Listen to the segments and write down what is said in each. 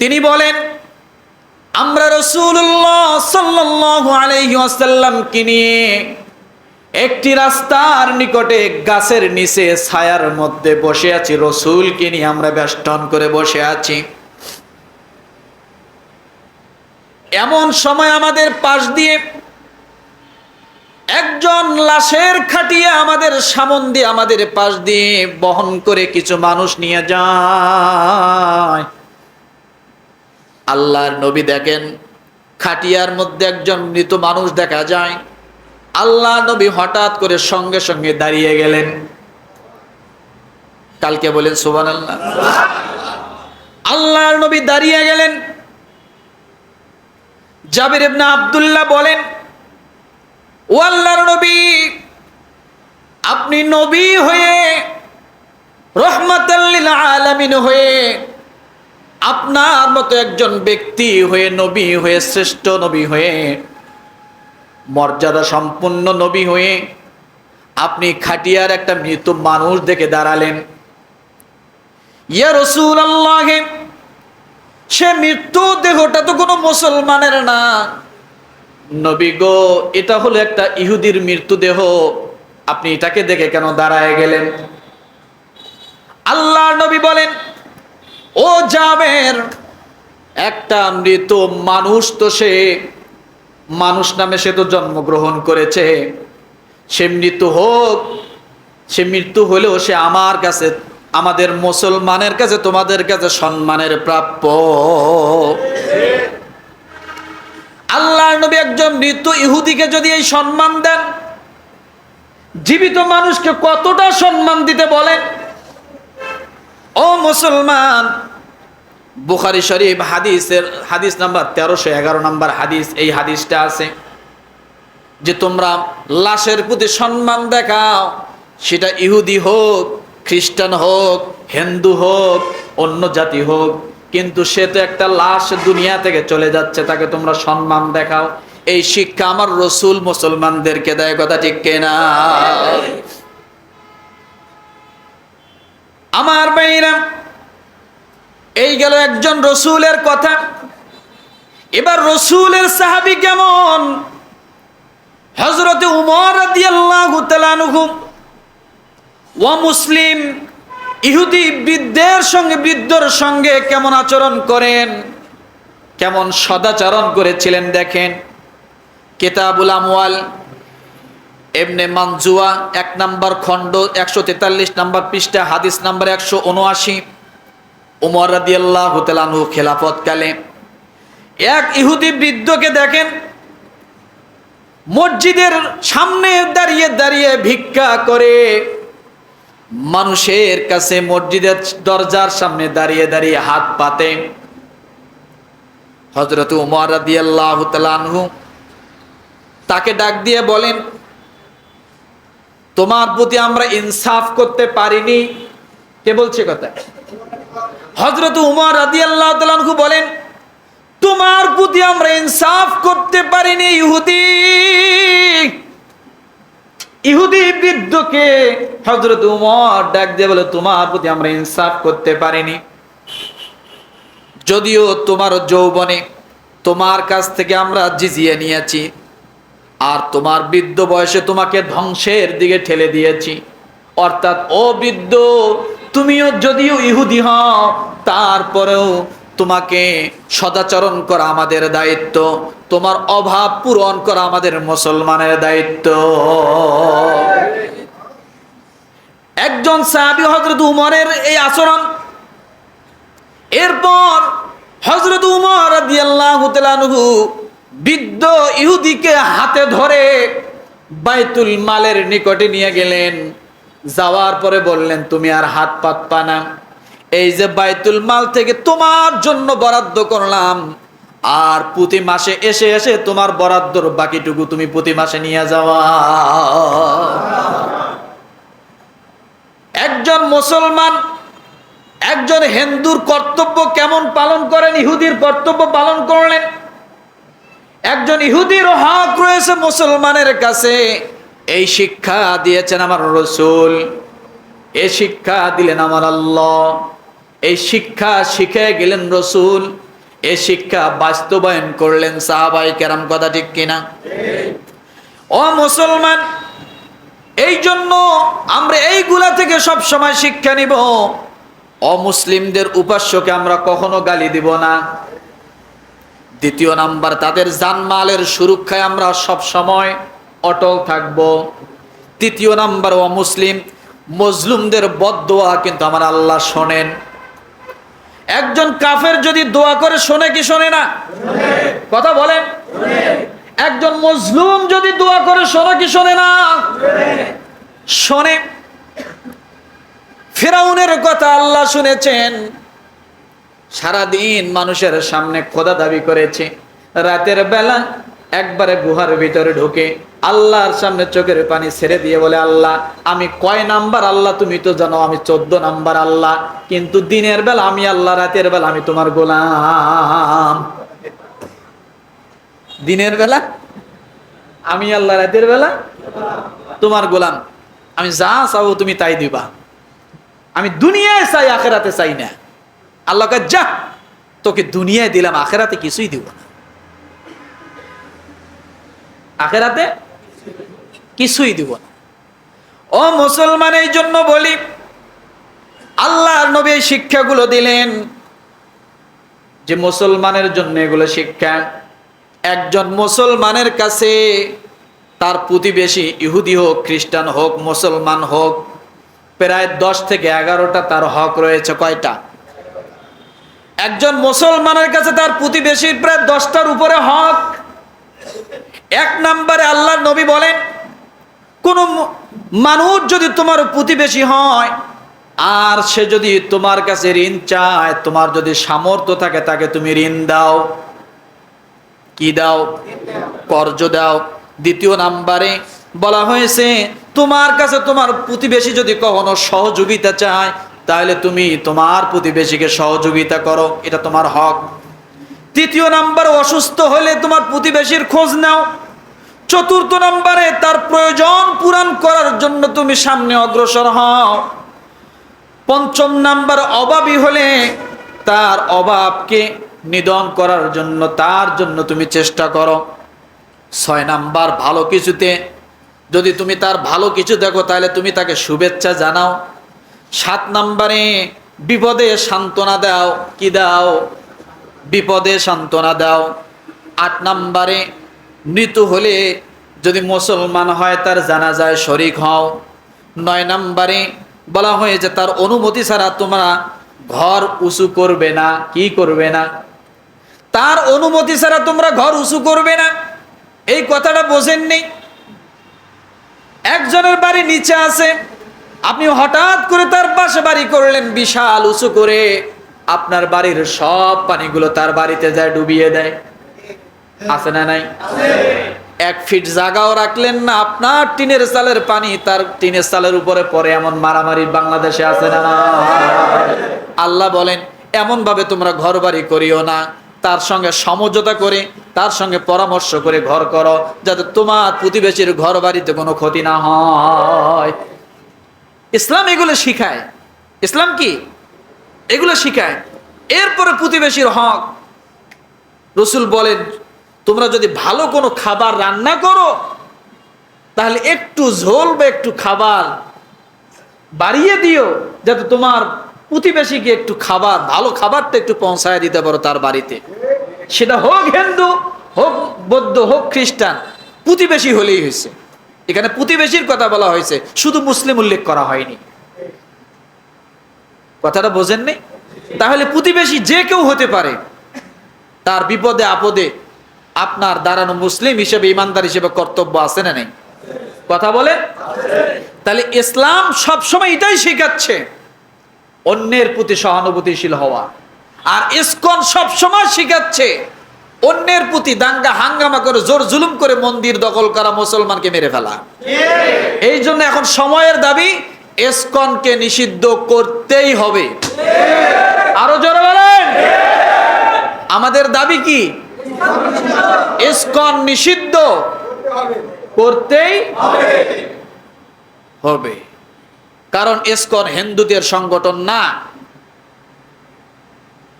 তিনি বলেন, আমরা রসুল্লাহ সাল্লাহ নিয়ে একটি রাস্তার নিকটে গাছের নিচে ছায়ার মধ্যে বসে আছি। রসুলকে নিয়ে আমরা বেষ্টন করে বসে আছি। এমন সময় আমাদের পাশ দিয়ে একজন লাশের খাটিয়ে আমাদের সামন দিয়ে আমাদের পাশ দিয়ে বহন করে কিছু মানুষ নিয়ে যায়। আল্লাহর নবী দেখেন, খাটিয়ার মধ্যে একজন মৃত মানুষ দেখা যায়। আল্লাহ নবী হঠাৎ করে সঙ্গে সঙ্গে দাঁড়িয়ে গেলেন। কালকে বলেন সুবান আল্লাহ আল্লাহর নবী দাঁড়িয়ে গেলেন। জাবির ইবনা আব্দুল্লাহ বলেন, ও আল্লাহর নবী, আপনি নবী হয়ে রহমাতাল্লিল আলামিন হয়ে আপনার মতো একজন ব্যক্তি হয়ে, নবী হয়ে, শ্রেষ্ঠ নবী হয়ে, মর্যাদা সম্পন্ন নবী হয়ে আপনি খাটিয়ার একটা মৃত মানুষ দেখে দাঁড়ালেন। ইয়া রসুল আল্লাহে সে মৃত্যু দেহটা তো কোনো মুসলমানের না। নবী গো, এটা হলো একটা ইহুদির মৃত্যুদেহ আপনি এটাকে দেখে কেন দাঁড়ায় গেলেন? আল্লাহ নবী বলেন ও জাবের, একটা মৃত মানুষ তো সে, মানুষ নামে সে তো জন্মগ্রহণ করেছে। সে মৃত্যু হোক, সে মৃত্যু হলেও সে আমার কাছে, আমাদের মুসলমানের কাছে, তোমাদের কাছে সম্মানের প্রাপ্য। আল্লাহ নবী একজন মৃত ইহুদিকে যদি এই সম্মান দেন, জীবিত মানুষকে কতটা সম্মান দিতে বলেন? ও মুসলমান, বুখারি শরীফ হাদিসের, হাদিস নাম্বার তেরোশো এগারো নাম্বার হাদিস, এই হাদিসটা আছে যে তোমরা লাশের প্রতি সম্মান দেখাও, সেটা ইহুদি হোক, খ্রিস্টান হোক, হিন্দু হোক, অন্য জাতি হোক, কিন্তু সে তো একটা লাশ দুনিয়া থেকে চলে যাচ্ছে, তাকে তোমরা সম্মান দেখাও। এই শিক্ষা আমার রসুল মুসলমানদেরকে দেয়, কথা ঠিক কেনা? আমার মেয়েরা এই গেল একজন রসুলের কথা। এবার রসুলের সাহাবি কেমন? হজরতে উমর ও মুসলিম ইহুদি বৃদ্ধের সঙ্গে, বৃদ্ধর সঙ্গে কেমন আচরণ করেন? কেমন সদাচরণ করেছিলেন দেখেন। কেতাবুল আমওয়াল এমনে মানজুয়া এক নাম্বার খণ্ড, একশো তেতাল্লিশ নাম্বার পৃষ্ঠা, হাদিস নাম্বার একশো উনআশি। উমর রাদিয়াল্লাহু তাআলাহু খেলাফতকালে। এক ইহুদি বৃদ্ধকে দেখেন, মসজিদের সামনে দাঁড়িয়ে দাঁড়িয়ে ভিক্ষা করে। মানুষের কাছে মসজিদের দরজার সামনে দাঁড়িয়ে দাঁড়িয়ে হাত পাতে। হজরত উমর রাদিয়াল্লাহু তাআলাহু তাকে ডাক দিয়ে বলেন তোমার প্রতি আমরা ইনসাফ করতে পারিনি। কে বলছে কথা? হজরত উমর রাদি আল্লাহ তালু বলেন, তোমার প্রতি আমরা ইনসাফ করতে পারিনি ইহুদি। ইহুদি বৃদ্ধকে হজরত উমর ডাক দিয়ে বলে, তোমার প্রতি আমরা ইনসাফ করতে পারিনি। যদিও তোমার যৌবনে তোমার কাছ থেকে আমরা জিজিয়ে নিয়েছি। আর তোমার বৃদ্ধ বয়সে তোমাকে ধ্বংসের দিকে ঠেলে দিয়েছি। অর্থাৎ, ও বৃদ্ধ, তুমিও যদিও ইহুদি হও, তারপরেও তোমাকে সদাচরণ করা আমাদের দায়িত্ব। তোমার অভাব পূরণ করা আমাদের মুসলমানের দায়িত্ব। একজন সাহাবি হজরত উমরের এই আচরণ। এরপর হজরত উমর রাদিয়াল্লাহু তাআলাহু বৃদ্ধ ইহুদিকে হাতে ধরে বাইতুল মালের নিকটে নিয়ে গেলেন। যাওয়ার পরে বললেন, তুমি আর হাত পাতপা না। এই যে বাইতুল মাল থেকে তোমার জন্য বরাদ্দ করলাম, আর প্রতি মাসে এসে এসে তোমার বরাদ্দর বাকিটুকু তুমি প্রতি মাসে নিয়ে যাওয়া। একজন মুসলমান, একজন হিন্দুর কর্তব্য কেমন পালন করেন? ইহুদির কর্তব্য পালন করলেন। একজন ইহুদির হক রয়েছে মুসলমানের কাছে। এই শিক্ষা দিয়েছেন আমার রসুল। এই শিক্ষা দিলেন আমার আল্লাহ। এই শিক্ষা শিখে গেলেন রসুল। এ শিক্ষা বাস্তবায়ন করলেন সাহাবাই কেরাম, কথা ঠিক কিনা? ও মুসলমান, এই জন্য আমরা এইগুলা থেকে সব সময় শিক্ষা নিব। অমুসলিমদের উপাস্যকে আমরা কখনো গালি দিব না। দ্বিতীয় নাম্বার, তাদের জানমালের সুরক্ষায় আমরা সব সময় অটল থাকব। তৃতীয় নাম্বার, ও মুসলিম, মজলুমদের বদোয়া কিন্তু আমার আল্লাহ শোনেন। একজন কাফের যদি দোয়া করে, শোনে কি শোনে না? কথা বলেন। একজন মজলুম যদি দোয়া করে, শোনে কি শোনে না? শোনে। ফেরাউনের কথা আল্লাহ শুনেছেন। সারাদিন মানুষের সামনে খোদা দাবি করেছে। রাতের বেলা একবারে গুহার ভিতরে ঢুকে আল্লাহর সামনে চোখের পানি ছেড়ে দিয়ে বলে, আল্লাহ, আমি কয় নাম্বার আল্লাহ? তুমি তো জানো আমি চোদ্দ নাম্বার আল্লাহ। কিন্তু দিনের বেলা আমি আল্লাহ, রাতের বেলা আমি তোমার গোলাম। দিনের বেলা আমি আল্লাহ, রাতের বেলা তোমার গোলাম। আমি যা চাও তুমি তাই দিবা। আমি দুনিয়ায় চাই, আখেরাতে চাই না। আল্লাহকে যা, তোকে দুনিয়ায় দিলাম, আখেরাতে কিছুই দিব না। আখেরাতে কিছুই দিব না। ও মুসলমান, এই জন্য বলি, আল্লাহর নবী শিক্ষাগুলো দিলেন যে মুসলমানের জন্য এগুলো শিক্ষা। একজন মুসলমানের কাছে তার প্রতিবেশী ইহুদি হোক, খ্রিস্টান হোক, মুসলমান হোক, প্রায় দশ থেকে এগারোটা তার হক রয়েছে কয়টা? একজন মুসলমানের কাছে তার প্রতিবেশীর প্রায় দশটার উপরে হক। এক নম্বরে আল্লাহ নবী বলেন, কোন মানুষ যদি তোমার প্রতিবেশী হয়, আর সে যদি তোমার কাছে ঋণ চায়, তোমার যদি সামর্থ্য থাকে তাকে তুমি ঋণ দাও। কি দাও? কর্জ দাও। দ্বিতীয় নাম্বারে বলা হয়েছে, তোমার কাছে তোমার প্রতিবেশী যদি কখনো সহযোগিতা চায় তাহলে তুমি তোমার প্রতিবেশীকে সহযোগিতা করো, এটা তোমার হক। তৃতীয় নাম্বার, অসুস্থ হলে তোমার প্রতিবেশীর খোঁজ নাও। চতুর্থ নাম্বারে, তার প্রয়োজন পূরণ করার জন্য তুমি সামনে অগ্রসর হও। পঞ্চম নাম্বার অভাবী হলে তার অভাবকে নিধন করার জন্য, তার জন্য তুমি চেষ্টা করো। ছয় নাম্বার, ভালো কিছুতে, যদি তুমি তার ভালো কিছু দেখো, তাহলে তুমি তাকে শুভেচ্ছা জানাও। সাত নাম্বারে, বিপদে সান্ত্বনা দাও। কি দাও? বিপদে সান্ত্বনা দাও। আট নাম্বারে, মৃত্যু হলে যদি মুসলমান হয়, তার জানাজায় শরিক হও। নয় নাম্বারে, বলা হয়েছে তার অনুমতি ছাড়া তোমরা ঘর উঁচু করবে না। কি করবে না? তার অনুমতি ছাড়া তোমরা ঘর উঁচু করবে না। এই কথাটা বোঝেননি? একজনের বাড়ি নিচে আছে। আপনি হঠাৎ করে তার পাশে বাড়ি করলেন, বিশাল উঁচু করে। আপনার বাড়ির সব পানিগুলো তার বাড়িতে যায়, ডুবিয়ে দেয়। আছে না নাই? এক ফিট জায়গাও রাখলেন না, আপনার টিনের চালের পানি তার টিনের চালের উপরে পড়ে, এমন মারামারি বাংলাদেশে আছে না আল্লাহ বলেন এমন ভাবে তোমরা ঘর বাড়ি করিও না। তার সঙ্গে সমঝোতা করে, তার সঙ্গে পরামর্শ করে ঘর করো, যাতে তোমার প্রতিবেশীর ঘর বাড়িতে কোনো ক্ষতি না হয়। ইসলাম এগুলো শিখায়। ইসলাম কি? এগুলো শিখায়। এরপরে প্রতিবেশীর হক। রসুল বলেন, তোমরা যদি ভালো কোনো খাবার রান্না করো, তাহলে একটু ঝোল বা একটু খাবার বাড়িয়ে দিও, যাতে তোমার প্রতিবেশীকে একটু খাবার, ভালো খাবারটা একটু পৌঁছায় দিতে পারো তার বাড়িতে। সেটা হোক হিন্দু, হোক বৌদ্ধ, হোক খ্রিস্টান, প্রতিবেশী হলেই হয়েছে। এখানে প্রতিবেশীর কথা বলা হয়েছে, শুধু মুসলিম উল্লেখ করা হয়নি। কথাটা বোঝেন নেই তাহলে প্রতিবেশী যে কেউ হতে পারে, তার বিপদে আপদে আপনার দাঁড়ানো মুসলিম হিসেবে, ইমানদার হিসেবে কর্তব্য আছে না নেই? কথা বলে তাহলে ইসলাম সবসময় এটাই শেখাচ্ছে, অন্যের প্রতি সহানুভূতিশীল হওয়া। আর ইসকন সবসময় শিখাচ্ছে অন্যের প্রতি দাঙ্গা হাঙ্গামা করে জোর জুলুম করে মন্দির দখল করা মুসলমানকে মেরে ফেলা। এই জন্য এখন সময়ের দাবি এসকনকে নিষিদ্ধ করতেই হবে। আরও জোরে বলেন। আমাদের দাবি কি? এসকন নিষিদ্ধ করতেই হবে। কারণ এসকন হিন্দুদের সংগঠন না।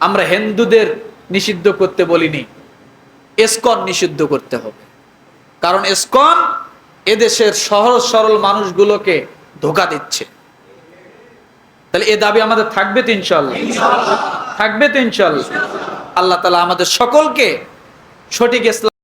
আমরা হিন্দুদের নিষিদ্ধ করতে বলিনি। এসকন নিষিদ্ধ করতে হবে। কারণ এসকন এদেশের সহজ সরল মানুষগুলোকে ধোকা দিচ্ছে। তাহলে এ দাবি আমাদের থাকবে তো ইনশাল্লাহ থাকবে তো ইনশাল্লাহ আল্লাহ তালা আমাদের সকলকে সঠিক ইসলাম